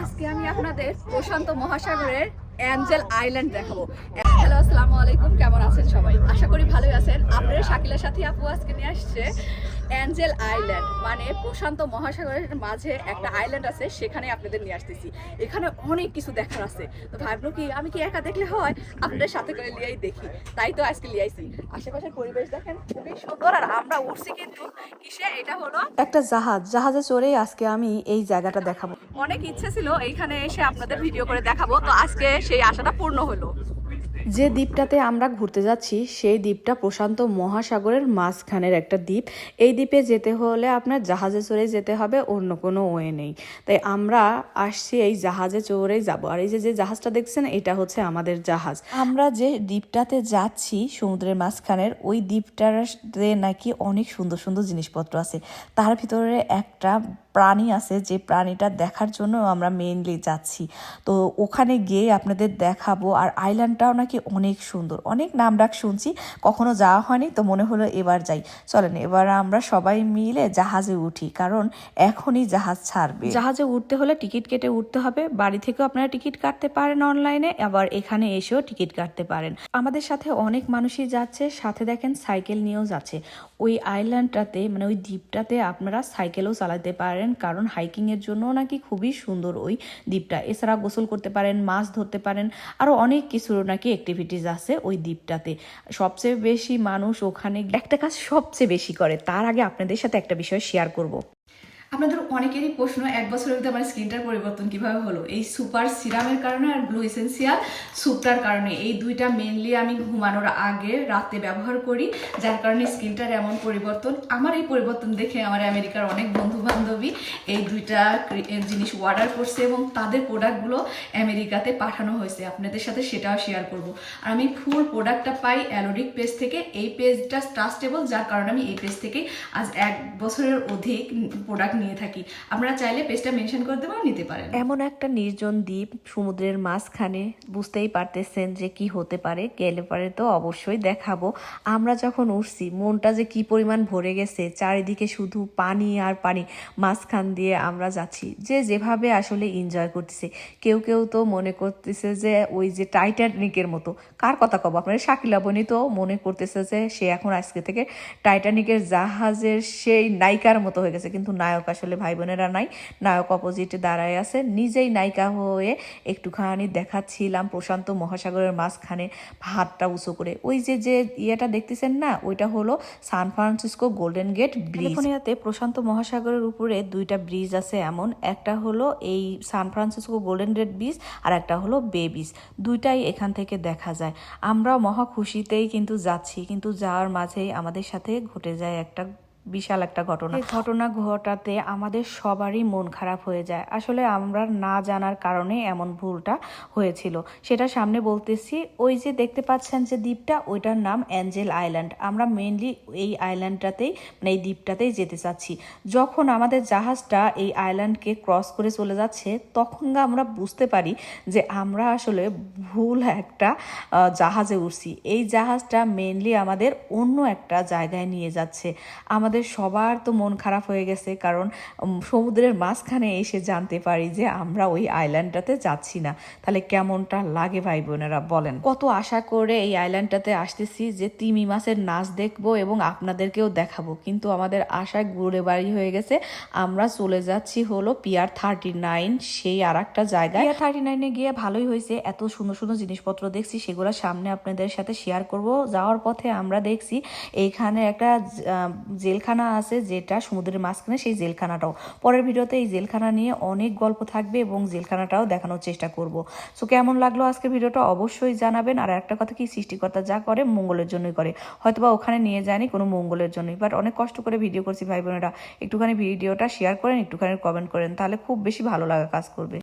আজকে আমি আপনাদের প্রশান্ত মহাসাগরের অ্যাঞ্জেল আইল্যান্ড দেখাবো। হ্যালো, আসসালামু আলাইকুম, কেমন আছেন সবাই? আশা করি ভালোই আছেন। আপনারা শাকিলের সাথে আপু আজকে নিয়ে আসছে। অ্যাঞ্জেল আইল্যান্ড মানে প্রশান্ত মহাসাগরের মাঝে একটা আইল্যান্ড আছে সেখানে আপনাদের নিয়ে আসতেছি। এখানে অনেক কিছু দেখার আছে। তো ভাবলো কি আমি কি একা দেখলে হয়? আপনাদের সাথে করে লিয়াই দেখি। তাই তো আজকে লিয়াইছি আশেপাশের পরিবেশ দেখেন খুবই সুন্দর আর আমরা উঠছি কিন্তু কিসে? এটা হলো একটা জাহাজ। জাহাজে চড়েই আজকে আমি এই জায়গাটা দেখাবো। অনেক ইচ্ছে ছিল এইখানে এসে আপনাদের ভিডিও করে দেখাবো। তো আজকে সেই আশাটা পূর্ণ হলো। যে দ্বীপটাতে আমরা ঘুরতে যাচ্ছি, সেই দ্বীপটা প্রশান্ত মহাসাগরের মাঝখানের একটা দ্বীপ। এই দ্বীপে যেতে হলে আপনার জাহাজে চড়ে যেতে হবে, অন্য কোনো ওয়ে নেই। তাই আমরা আসছি এই জাহাজে চড়েই যাব। আর এই যে যে জাহাজটা দেখছেন, এটা হচ্ছে আমাদের জাহাজ। আমরা যে দ্বীপটাতে যাচ্ছি, সমুদ্রের মাঝখানের, ওই দ্বীপটাতে নাকি অনেক সুন্দর সুন্দর জিনিসপত্র আছে। তার ভিতরে একটা প্রাণী আছে, যে প্রাণীটা দেখার জন্য আমরা মেইনলি যাচ্ছি। তো ওখানে গিয়ে আপনাদের দেখাবো, আর আইল্যান্ডটাও নাকি অনেক সুন্দর। অনেক নাম ডাক শুনছি, কখনো যাওয়া হয়নি, তো মনে হলো এবার যাই। চলেন, এবার আমরা সবাই মিলে জাহাজে উঠি, কারণ এখনই জাহাজ ছাড়বে। জাহাজে উঠতে হলে টিকিট কেটে উঠতে হবে। বাড়ি থেকেও আপনারা টিকিট কাটতে পারেন অনলাইনে আবার এখানে এসেও টিকিট কাটতে পারেন। আমাদের সাথে অনেক মানুষই যাচ্ছে, সাথে দেখেন সাইকেল নিয়েও যাচ্ছে। ওই আইল্যান্ডটাতে মানে ওই দ্বীপটাতে আপনারা সাইকেলও চালাতে পারেন। কারণ হাইকিংয়ের জন্য নাকি খুবই সুন্দর ওই দ্বীপটা। এছাড়া গোসল করতে পারেন, মাছ ধরতে পারেন আরও অনেক কিছুর নাকি অ্যাক্টিভিটিস আছে ওই দ্বীপটাতে। সবচেয়ে বেশি মানুষ ওখানে, একটা কাজ সবচেয়ে বেশি করে, তার আগে আপনাদের সাথে একটা বিষয় শেয়ার করব। আপনাদের অনেকেরই প্রশ্ন, এক বছরের ভিতরে আমার স্কিনটার পরিবর্তন কীভাবে হলো? এই সুপার সিরামের কারণে আর ব্লু এসেন্সিয়াল স্যুপটার কারণে। এই দুইটা মেনলি আমি ঘুমানোর আগে রাতে ব্যবহার করি, যার কারণে স্কিনটার এমন পরিবর্তন। আমার এই পরিবর্তন দেখে আমার আমেরিকার অনেক বন্ধু বান্ধবী এই দুইটা জিনিস অর্ডার করছে এবং তাদের প্রোডাক্টগুলো আমেরিকাতে পাঠানো হয়েছে। আপনাদের সাথে সেটাও শেয়ার করব। আর আমি ফুল প্রোডাক্টটা পাই অ্যালোডিক পেজ থেকে। এই পেজটা ট্রাস্টেবল যার কারণে আমি এই পেজ থেকে আজ এক বছরের অধিক প্রোডাক্ট নিয়ে থাকি। আপনারা চাইলে পেজটা মেনশন করে দেবো নিতে পারেন। এমন একটা নির্জন দ্বীপ সমুদ্রের মাঝখানে বুঝতেই পারতেছেন যে কি হতে পারে, গেলে পারে তো অবশ্যই দেখাবো। আমরা যখন উঠছি, মনটা যে কি পরিমাণ ভরে গেছে, চারিদিকে শুধু পানি আর পানি, মাঝখান দিয়ে আমরা যাচ্ছি। যে যেভাবে আসলে এনজয় করতেছে। কেউ কেউ তো মনে করতেছে যে ওই যে টাইটানিকের মতো। কার কথা কব? আপনার শাকিলা বনি তো মনে করতেছে যে সে এখন আজকে থেকে টাইটানিকের জাহাজের সেই নায়িকার মতো হয়ে গেছে, কিন্তু নায়ক আসলে ভাই বোনেরা নাই, নায়ক অপোজিটে দাঁড়ায় আছে। নিজেই নায়িকা হয়ে একটুখানি দেখাচ্ছিলাম প্রশান্ত মহাসাগরের মাঝখানে হাতটা উঁচু করে। ওই যে যে ইয়েটা দেখতেছেন না, ওইটা হলো San Francisco Golden Gate bridge. ইয়াতে প্রশান্ত মহাসাগরের উপরে দুইটা ব্রিজ আছে এমন। একটা হলো এই San Francisco Golden Gate bridge আর একটা হলো বে ব্রিজ। দুইটাই এখান থেকে দেখা যায়। আমরা মহা খুশিতেই কিন্তু যাচ্ছি, কিন্তু যাওয়ার মাঝেই আমাদের সাথে ঘটে যায় একটা বিশাল একটা ঘটনা। ঘটনা ঘটাতে আমাদের সবারই মন খারাপ হয়ে যায়। আসলে আমরা না জানার কারণে এমন ভুলটা হয়েছিল। সেটা সামনে বলতেছি, ওই যে দেখতে পাচ্ছেন যে দ্বীপটা, ওইটার নাম অ্যাঞ্জেল আইল্যান্ড। আমরা মেনলি এই আইল্যান্ডটাতেই মানে এই দ্বীপটাতেই যেতে চাচ্ছি। যখন আমাদের জাহাজটা এই আইল্যান্ডকে ক্রস করে চলে যাচ্ছে, তখন আমরা বুঝতে পারি যে আমরা আসলে ভুল একটা জাহাজে উঠছি এই জাহাজটা মেনলি আমাদের অন্য একটা জায়গায় নিয়ে যাচ্ছে। আমাদের সবার তো মন খারাপ হয়ে গেছে কারণ সমুদ্রের মাঝখানে এসে জানতে পারি যে আমরা ওই আইল্যান্ডটাতে যাচ্ছি না। তাহলে কেমনটা লাগে ভাই বোনেরা বলেন? কত আশা করে এই আইল্যান্ডটাতে আসতেছি যে তিমি মাছের নাচ দেখব এবং আপনাদেরকেও দেখাবো। কিন্তু আমাদের আশায় ঘুরে বাড়ি হয়ে গেছে। আমরা চলে যাচ্ছি হলো পিয়ার থার্টি নাইন সেই আর একটা জায়গায়। পিয়ার থার্টি নাইনে গিয়ে ভালোই হয়েছে। এত সুন্দর সুন্দর জিনিসপত্র দেখছি সেগুলো সামনে আপনাদের সাথে শেয়ার করব। যাওয়ার পথে আমরা দেখছি এইখানে একটা আহ, জেলখানা আছে যেটা সমুদ্রের মাঝখানে সেই জেলখানাটাও। পরের ভিডিওতে এই জেলখানা নিয়ে অনেক গল্প থাকবে এবং জেলখানাটাও দেখানোর চেষ্টা করব। সো কেমন লাগল আজকের ভিডিওটা অবশ্যই জানাবেন। আর একটা কথা কি, সৃষ্টিকর্তা যা করে মঙ্গলের জন্যই করে। হয়তোবা ওখানে নিয়ে যায়নি কোনো মঙ্গলের জন্যই। বাট অনেক কষ্ট করে ভিডিও করছি ভাই বোনেরা। একটুখানি ভিডিওটা শেয়ার করেন, একটুখানি কমেন্ট করেন, তাহলে খুব বেশি ভালো লাগা কাজ করবে।